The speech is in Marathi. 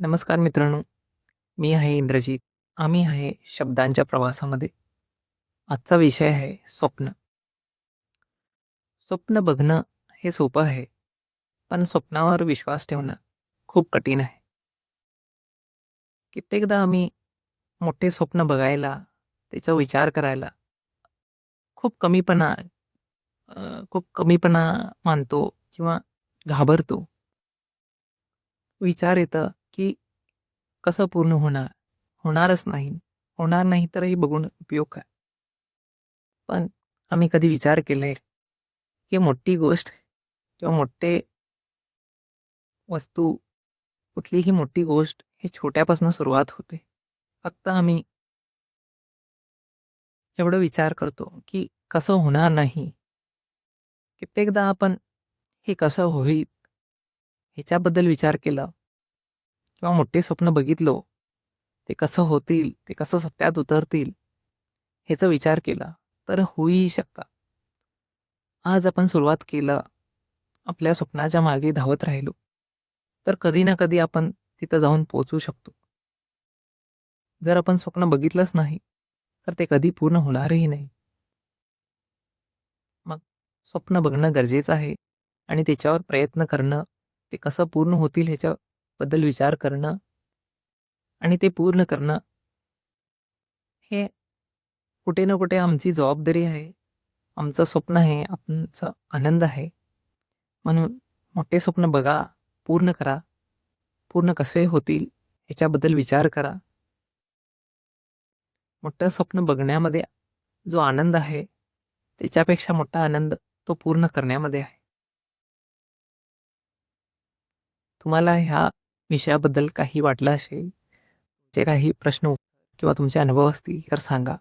नमस्कार मित्रांनो. मी आहे इंद्रजीत. आम्ही आहे शब्दांच्या प्रवासामध्ये. आजचा विषय आहे स्वप्न. स्वप्न बघणं हे सोपं आहे पण स्वप्नावर विश्वास ठेवणं खूप कठीण आहे. कित्येकदा आम्ही मोठे स्वप्न बघायला त्याचा विचार करायला खूप कमीपणा खूप कमीपणा मानतो किंवा घाबरतो. विचार येतं की कसं पूर्ण होणार? होणारच नाही. होणार नाही तरही बघून उपयोग काय? पण आम्ही कधी विचार केलाय की मोठी गोष्ट किंवा मोठे वस्तू कुठलीही मोठी गोष्ट हे छोट्यापासून सुरुवात होते. फक्त आम्ही एवढं विचार करतो की कसं होणार नाही? कित्येकदा आपण हे कसं होईल ह्याच्याबद्दल विचार केला. किंवा मोठे स्वप्न बघितलो ते कसं होतील ते कसं सत्यात उतरतील ह्याचा विचार केला तर होऊही शकता. आज आपण सुरुवात केलं आपल्या स्वप्नाच्या मागे धावत राहिलो तर कधी ना कधी आपण तिथं जाऊन पोचू शकतो. जर आपण स्वप्न बघितलंच नाही तर ते कधी पूर्ण होणारही नाही. मग स्वप्न बघणं गरजेचं आहे आणि त्याच्यावर प्रयत्न करणं ते कसं पूर्ण होतील ह्याच्या बद्दल विचार करणं आणि ते पूर्ण करणं हे कुठे ना कुठे आमची जबाबदारी आहे आमचं स्वप्न आहे आमचा आनंद आहे. म्हणून मोठे स्वप्न बघा पूर्ण करा. पूर्ण कसे होतील ह्याच्याबद्दल विचार करा. मोठं स्वप्न बघण्यामध्ये जो आनंद आहे त्याच्यापेक्षा मोठा आनंद तो पूर्ण करण्यामध्ये आहे. तुम्हाला ह्या विषयाबद्दल काही वाटलं असेल जे काही प्रश्न किंवा तुमचे अनुभव असतील तर सांगा.